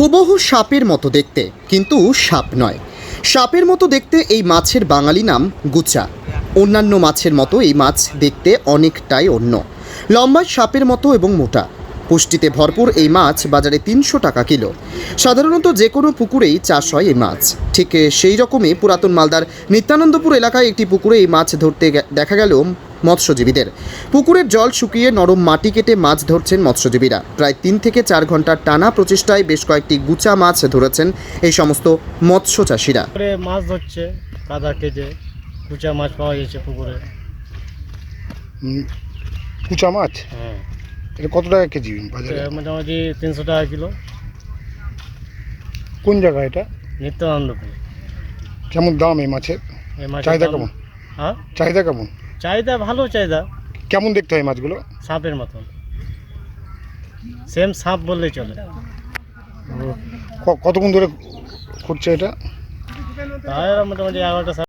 হুবহু সাপের মতো দেখতে, কিন্তু সাপ নয়। সাপের মতো দেখতে এই মাছের বাঙালি নাম গুচা। অন্যান্য মাছের মতো এই মাছ দেখতে অনেকটাই অন্য। লম্বায় সাপের মতো এবং মোটা। পুষ্টিতে ভরপুর এই মাছ বাজারে তিনশো টাকা কিলো। সাধারণত যে কোনো পুকুরেই চাষ হয় এই মাছ। ঠিক সেই রকমই পুরাতন মালদার নিত্যানন্দপুর এলাকায় একটি পুকুরে এই মাছ ধরতে দেখা গেল মৎস্যজীবীদের। পুকুরের জল শুকিয়ে নরম মাটি কেটে মাছ ধরছেন মৎস্যজীবীরা। প্রায় তিন থেকে চার ঘণ্টার টানা প্রচেষ্টায় বেশ কয়েকটি গুচা মাছ ধরেছেন এই সমস্ত মৎস্য চাষিরা মাছ ধরছে কাদা কেটে কুচা মাছ পাওয়া যাচ্ছে পুকুরে। কুচা মাছ? হ্যাঁ। এটা কত টাকা কেজি বাজারে? মোটামুটি তিনশো টাকা কিলো। কোন জায়গা এটা? নিত্যানন্দপুর কেমন দাম এই মাছের? চাহিদা কেমন? হ্যাঁ? চাহিদা কেমন? চাহিদা ভালো চাহিদা। কেমন দেখতে হয় মাছগুলো? সাপের মতন। সেম সাপ বললেই চলে। কতক্ষণ ধরে খুঁজছে এটা? মোটামুটি এগারোটা